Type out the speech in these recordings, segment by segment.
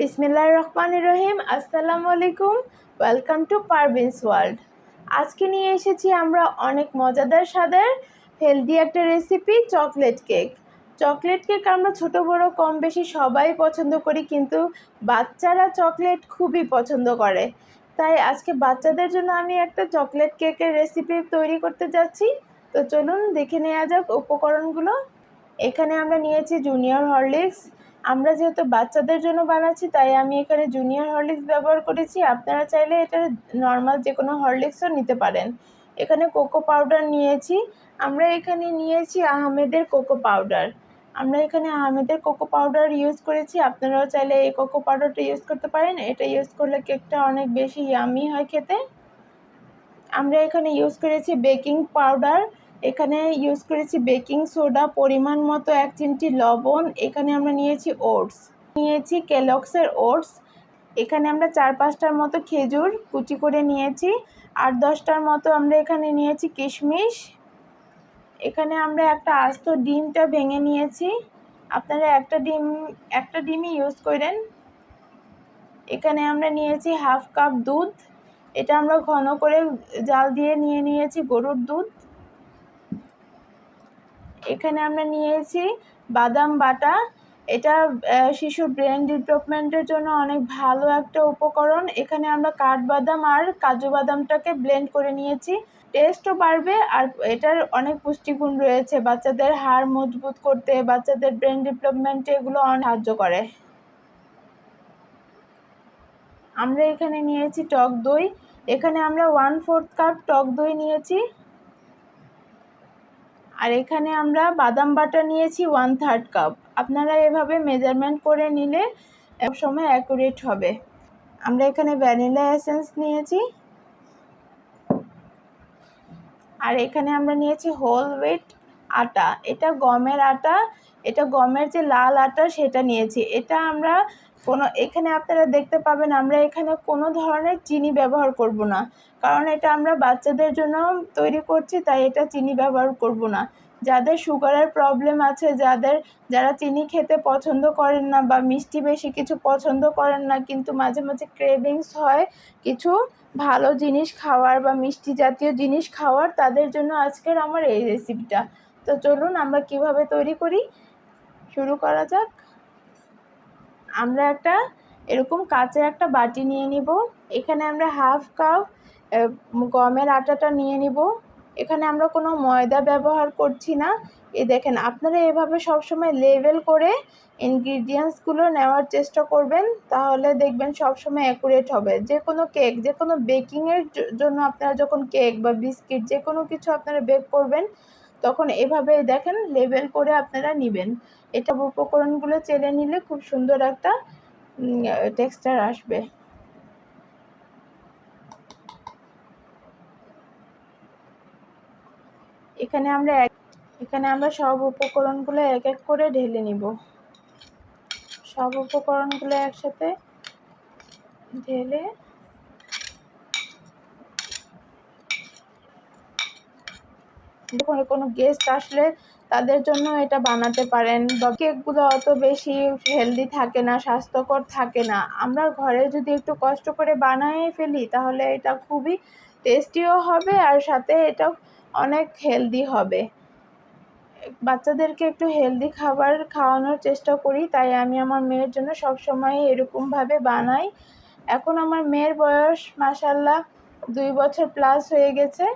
বিসমিল্লাহ রহমান রহিম, আসসালামু আলাইকুম, ওয়েলকাম টু পারভিনস ওয়ার্ল্ড। আজকে নিয়ে এসেছি আমরা অনেক মজাদার স্বাদের, হেলদি একটা recipe, chocolate cake. Chocolate cake আমরা ছোট, বড়, কম বেশি সবাই পছন্দ করি, কিন্তু বাচ্চারা চকলেট খুবই পছন্দ করে। তাই আজকে বাচ্চাদের জন্য আমি একটা চকলেট কেকের রেসিপি তৈরি করতে যাচ্ছি। তো চলুন দেখে নেওয়া যাক উপকরণগুলো। এখানে আমরা নিয়েছি জুনিয়র হরলিক্স আমরা যেহেতু বাচ্চাদের জন্য বানাচ্ছি, তাই আমি এখানে জুনিয়র হরলিক্স ব্যবহার করেছি। আপনারা চাইলে এটা নর্মাল যে কোনো হরলিক্সও নিতে পারেন। এখানে কোকো পাউডার নিয়েছি। আমরা এখানে নিয়েছি আহমেদের কোকো পাউডার আমরা এখানে আহমেদের কোকো পাউডার ইউজ করেছি। আপনারাও চাইলে এই কোকো পাউডারটা ইউজ করতে পারেন। এটা ইউজ করলে কেকটা অনেক বেশি ইয়ামি হয় খেতে। আমরা এখানে ইউজ করেছি বেকিং পাউডার এখানে ইউজ করেছি বেকিং সোডা পরিমাণ মতো এক চিমটি লবণ, এখানে আমরা নিয়েছি ওটস নিয়েছি কেলক্সের ওটস এখানে আমরা চার পাঁচটার মতো খেজুর কুচি করে নিয়েছি আট দশটার মতো আমরা এখানে নিয়েছি কিশমিশ, এখানে আমরা একটা আস্ত ডিমটা ভেঙে নিয়েছি, আপনারা একটা ডিম, একটা ডিমই ইউজ করেন, এখানে আমরা নিয়েছি হাফ কাপ দুধ, এটা আমরা ঘন করে জাল দিয়ে নিয়ে নিয়েছি গরুর দুধ এখানে আমরা নিয়েছি বাদাম বাটা। এটা শিশুর ব্রেন ডেভেলপমেন্টের জন্য অনেক ভালো একটা উপকরণ। এখানে আমরা কাঠবাদাম আর কাজু বাদামটাকে ব্লেন্ড করে নিয়েছি। টেস্টও বাড়বে আর এটার অনেক পুষ্টিগুণ রয়েছে। বাচ্চাদের হাড় মজবুত করতে, বাচ্চাদের ব্রেন ডেভেলপমেন্টে এগুলো অনেক সাহায্য করে। আমরা এখানে নিয়েছি টক দই। এখানে আমরা ওয়ান ফোর্থ কাপ টক দই নিয়েছি। আর এখানে আমরা বাদাম বাটা নিয়েছি ওয়ান থার্ড কাপ আপনারা এভাবে মেজারমেন্ট করে নিলে সময় অ্যাকুরেট হবে। আমরা এখানে ভ্যানিলা এসেন্স নিয়েছি। আর এখানে আমরা নিয়েছি হোল ওয়েট আটা। এটা গমের আটা, এটা গমের যে লাল আটা সেটা নিয়েছি। এটা আমরা কোনো, এখানে আপনারা দেখতে পাবেন আমরা এখানে কোনো ধরনের চিনি ব্যবহার করব না। কারণ এটা আমরা বাচ্চাদের জন্য তৈরি করছি, তাই এটা চিনি ব্যবহার করব না। যাদের সুগারের প্রবলেম আছে, যাদের, যারা চিনি খেতে পছন্দ করেন না বা মিষ্টি বেশি কিছু পছন্দ করেন না, কিন্তু মাঝে মাঝে ক্রেভিংস হয় কিছু ভালো জিনিস খাওয়ার বা মিষ্টি জাতীয় জিনিস খাওয়ার, তাদের জন্য আজকের আমার এই রেসিপিটা তো চলুন আমরা কীভাবে তৈরি করি? শুরু করা যাক। আমরা একটা এরকম কাঁচের একটা বাটি নিয়ে নিব। এখানে আমরা হাফ কাপ গমের আটাটা নিয়ে নিব। এখানে আমরা কোনো ময়দা ব্যবহার করছি না। এ, দেখেন, আপনারা এভাবে সবসময় লেভেল করে ইনগ্রিডিয়েন্টসগুলো নেওয়ার চেষ্টা করবেন। তাহলে দেখবেন সবসময় অ্যাকুরেট হবে। যে কোনো কেক যে কোনো বেকিংয়ের জন্য আপনারা যখন কেক বা বিস্কিট যে কোনো কিছু আপনারা বেক করবেন। তখন এভাবে দেখেন লেবেল করে আপনারা নেবেন। এটা উপকরণগুলো চেলে নিলে খুব সুন্দর একটা টেক্সচার আসবে। এখানে আমরা এখানে আমরা সব উপকরণগুলো এক এক করে ঢেলে নিব। সব উপকরণগুলো একসাথে ঢেলে যখন কোনো গেস্ট আসলে তাদের জন্য এটা বানাতে পারেন বা কেকগুলো অত বেশি হেলদি থাকে না, স্বাস্থ্যকর থাকে না। আমরা ঘরে যদি একটু কষ্ট করে বানিয়ে ফেলি তাহলে এটা খুবই টেস্টিও হবে আর সাথে এটা অনেক হেলদি হবে। বাচ্চাদেরকে একটু হেলদি খাবার খাওয়ানোর চেষ্টা করি, তাই আমি আমার মেয়ের জন্য সব সময় এরকমভাবে বানাই। এখন আমার মেয়ের বয়স মাসাল্লাহ দুই বছর প্লাস হয়ে গেছে।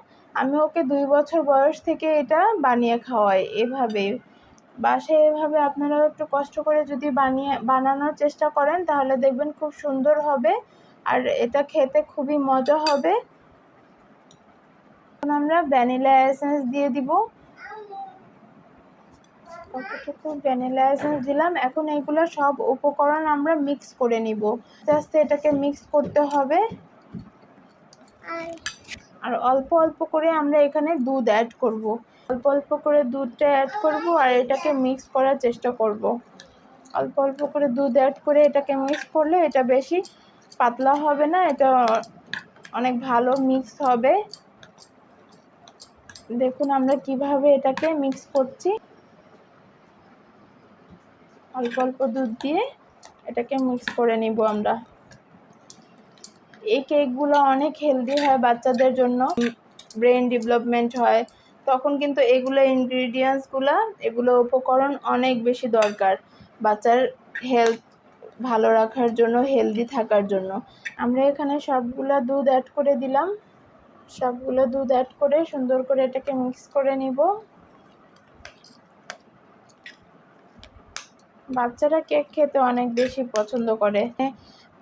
আমি ওকে দুই বছর বয়স থেকে এটা বানিয়ে খাওয়াই এভাবে। বাসায় এভাবে আপনারাও একটু কষ্ট করে যদি বানিয়ে, বানানোর চেষ্টা করেন, তাহলে দেখবেন খুব সুন্দর হবে। আর এটা খেতে খুবই মজা হবে। এখন আমরা ভ্যানিলা এসেন্স দিয়ে দিব। কতটুকু ভ্যানিলা এসেন্স দিলাম? এখন এইগুলো সব উপকরণ আমরা মিক্স করে নিব। আস্তে আস্তে এটাকে মিক্স করতে হবে। আর অল্প অল্প করে আমরা এখানে দুধ অ্যাড করব। অল্প অল্প করে দুধটা অ্যাড করব আর এটাকে মিক্স করার চেষ্টা করব। অল্প অল্প করে দুধ অ্যাড করে এটাকে মিক্স করলে এটা বেশি পাতলা হবে না, এটা অনেক ভালো মিক্স হবে দেখুন আমরা কীভাবে এটাকে মিক্স করছি অল্প অল্প দুধ দিয়ে এটাকে মিক্স করে নিব আমরা এই কেকগুলো অনেক হেলদি হয় বাচ্চাদের জন্য। ব্রেন ডেভেলপমেন্ট হয়। তখন কিন্তু এগুলো ইনগ্রিডিয়েন্টসগুলো এগুলো উপকরণ অনেক বেশি দরকার। বাচ্চার হেলথ ভালো রাখার জন্য হেলদি থাকার জন্য। আমরা এখানে সবগুলো দুধ অ্যাড করে দিলাম। সবগুলো দুধ অ্যাড করে সুন্দর করে এটাকে মিক্স করে নিব। বাচ্চারা কেক খেতে অনেক বেশি পছন্দ করে।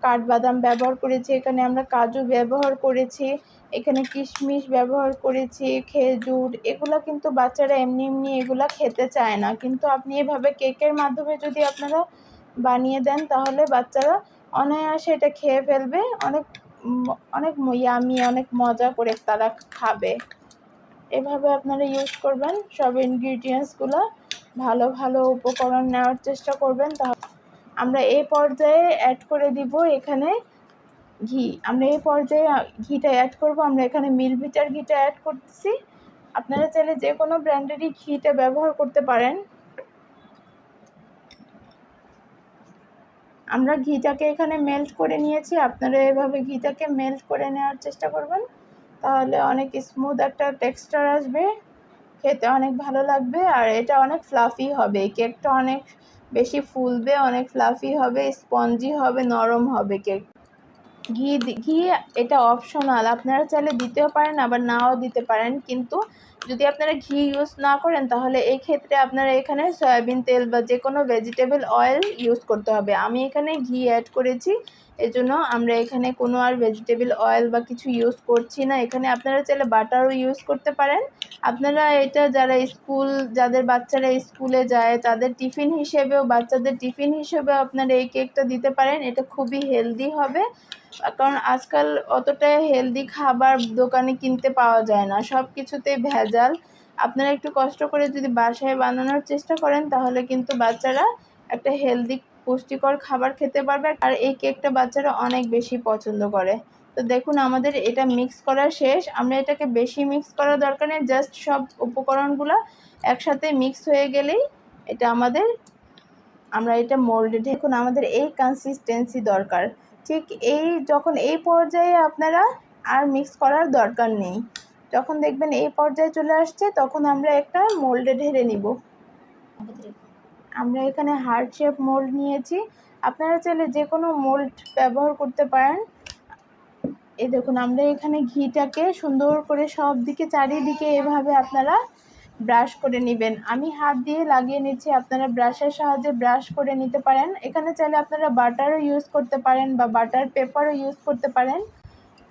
কাঠবাদাম ব্যবহার করেছি, এখানে আমরা কাজু ব্যবহার করেছি, এখানে কিশমিশ ব্যবহার করেছি, খেজুর, এগুলো কিন্তু বাচ্চারা এমনি এমনি এগুলা খেতে চায় না। কিন্তু আপনি এভাবে কেকের মাধ্যমে যদি আপনারা বানিয়ে দেন, তাহলে বাচ্চারা অনায়াসে এটা খেয়ে ফেলবে, অনেক অনেক ইয়ামি অনেক মজা করে তারা খাবে। এভাবে আপনারা ইউজ করবেন, সব ইনগ্রিডিয়েন্টসগুলো ভালো ভালো উপকরণ নেওয়ার চেষ্টা করবেন, তাহলে আমরা এই পর্যায়ে অ্যাড করে দিব এখানে ঘি। আমরা এই পর্যায়ে ঘিটা অ্যাড করব। আমরা এখানে মিল ভিটার ঘিটা অ্যাড করতেছি। আপনারা চাইলে যে কোনো ব্র্যান্ডেরই ঘিটা ব্যবহার করতে পারেন। আমরা ঘিটাকে এখানে মেল্ট করে নিয়েছি। আপনারা এভাবে ঘিটাকে মেল্ট করে নেওয়ার চেষ্টা করবেন। তাহলে অনেক স্মুথ একটা টেক্সচার আসবে। খেতে অনেক ভালো লাগবে। আর এটা অনেক ফ্লাফি হবে। কেকটা অনেক বেশি ফুলবে, অনেক ফ্লাফি হবে স্পঞ্জি হবে, নরম হবে কেক ঘি ঘি এটা অপশনাল আপনারা চাইলে দিতেও পারেন, আবার নাও দিতে পারেন, কিন্তু যদি আপনারা ঘি ইউজ না করেন, তাহলে এই ক্ষেত্রে আপনারা এখানে সয়াবিন তেল বা যে কোনো ভেজিটেবল অয়েল ইউজ করতে হবে। আমি এখানে ঘি অ্যাড করেছি, এজন্য আমরা এখানে কোনো আর ভেজিটেবল অয়েল বা কিছু ইউজ করছি না। এখানে আপনারা চাইলে বাটারও ইউজ করতে পারেন। আপনারা এটা যারা স্কুল যাদের বাচ্চারা স্কুলে যায়, তাদের টিফিন হিসেবেও, বাচ্চাদের টিফিন হিসেবেও আপনারা এই কেকটা দিতে পারেন। এটা খুবই হেলদি হবে। কারণ আজকাল অতটা হেলদি খাবার দোকানে কিনতে পাওয়া যায় না। সব কিছুতে ভেজাল আপনারা একটু কষ্ট করে যদি বাসায় বানানোর চেষ্টা করেন, তাহলে কিন্তু বাচ্চারা একটা হেলদি পুষ্টিকর খাবার খেতে পারবে। আর এই কেকটা বাচ্চারা অনেক বেশি পছন্দ করে। তো দেখুন, আমাদের এটা মিক্স করা শেষ। আমরা এটাকে বেশি মিক্স করার দরকার নেই। জাস্ট সব উপকরণগুলো একসাথে মিক্স হয়ে গেলেই এটা আমাদের, আমরা এটা মোল্ডে দেখুন, আমাদের এই কনসিস্টেন্সি দরকার। ঠিক এই যখন এই পর্যায়ে আপনারা আর মিক্স করার দরকার নেই। যখন দেখবেন এই পর্যায়ে চলে আসছে, তখন আমরা একটা মোল্ডে ঢেলে নিব। আমরা এখানে হার্ট শেপ মোল্ড নিয়েছি। আপনারা চাইলে যে কোনো মোল্ড ব্যবহার করতে পারেন। এই দেখুন, আমরা এখানে ঘিটাকে সুন্দর করে সব দিকে, চারিদিকে এভাবে আপনারা ব্রাশ করে নেবেন। আমি হাত দিয়ে লাগিয়ে নিচ্ছি, আপনারা ব্রাশের সাহায্যে ব্রাশ করে নিতে পারেন। এখানে চাইলে আপনারা বাটারও ইউজ করতে পারেন বা বাটার পেপারও ইউজ করতে পারেন।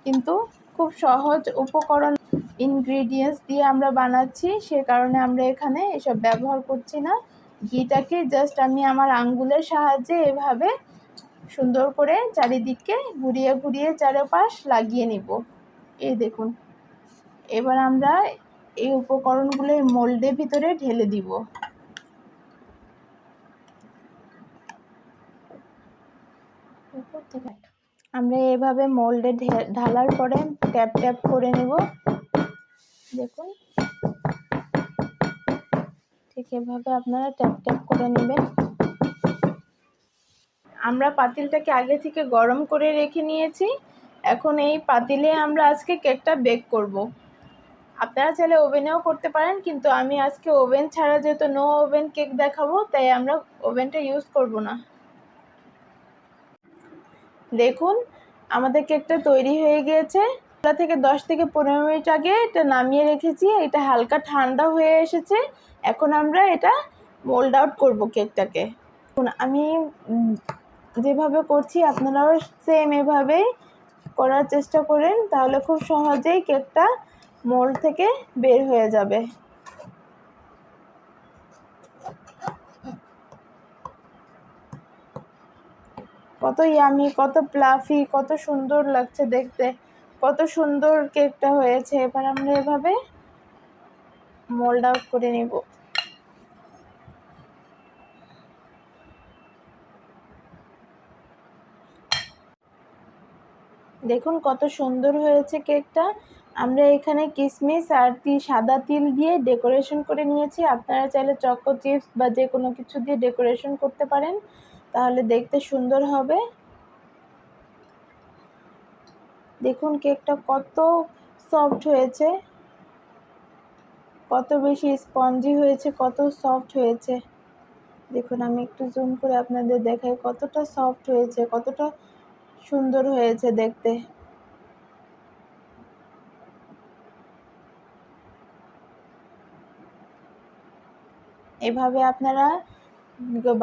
কিন্তু খুব সহজ উপকরণ ইনগ্রিডিয়েন্টস দিয়ে আমরা বানাচ্ছি, সে কারণে আমরা এখানে এসব ব্যবহার করছি না। ঘিটাকে জাস্ট আমি আমার আঙ্গুলের সাহায্যে এভাবে সুন্দর করে চারিদিকে ঘুরিয়ে ঘুরিয়ে চারপাশ লাগিয়ে নিব। এই দেখুন, এবার আমরা এই উপকরণগুলো মোল্ডের ভিতরে ঢেলে দিব। আমরা এভাবে মোল্ডে ঢালার পরে ট্যাপ ট্যাপ করে নেব। দেখুন। ঠিক এভাবে আপনারা ট্যাপ ট্যাপ করে নেবেন। আমরা পাতিলটাকে আগে থেকে গরম করে রেখে নিয়েছি। এখন এই পাতিলে আমরা আজকে কেকটা বেক করব। আপনারা চাইলে ওভেনেও করতে পারেন, কিন্তু আমি আজকে ওভেন ছাড়া যেহেতু নো ওভেন কেক দেখাবো, তাই আমরা ওভেনটা ইউজ করব না। দেখুন, আমাদের কেকটা তৈরি হয়ে গিয়েছে। থেকে দশ থেকে পনেরো মিনিট আগে এটা নামিয়ে রেখেছি, এটা হালকা ঠান্ডা হয়ে এসেছে। এখন আমরা এটা মোল্ড আউট করব কেকটাকে। আমি যেভাবে করছি আপনারাও সেম এভাবেই করার চেষ্টা করেন, তাহলে খুব সহজেই কেকটা মোল্ড থেকে বের হয়ে যাবে। কত ইয়ামি কত প্লাফি কত সুন্দর লাগছে দেখতে। কত সুন্দর কেকটা হয়েছে। এবার আমরা এভাবে মোল্ড আউট করে নেব। দেখুন কত সুন্দর হয়েছে কেকটা। আমরা এখানে কিশমিশ আর সাদা তিল দিয়ে ডেকোরেশন করে নিয়েছি। আপনারা চাইলে চকো চিপস বা যে কোনো কিছু দিয়ে ডেকোরেশন করতে পারেন। তাহলে দেখতে সুন্দর হবে। দেখুন কেকটা কত সফট হয়েছে। কত বেশি স্পঞ্জি হয়েছে, কত সফট হয়েছে। দেখুন, আমি একটু জুম করে আপনাদের দেখাই কতটা সফট হয়েছে, কতটা সুন্দর হয়েছে দেখতে। এভাবে আপনারা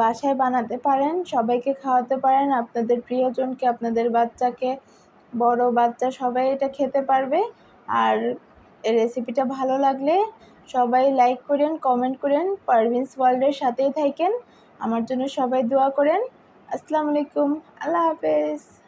বাসায় বানাতে পারেন, সবাইকে খাওয়াতে পারেন, আপনাদের প্রিয়জনকে, আপনাদের বাচ্চাকে বড় বাচ্চা সবাই এটা খেতে পারবে। আর রেসিপিটা ভালো লাগলে সবাই লাইক করেন কমেন্ট করেন পারভিন্স ওয়ার্ল্ডের সাথেই থাকেন। আমার জন্য সবাই দোয়া করেন। আসসালামু আলাইকুম। আল্লাহ হাফেজ।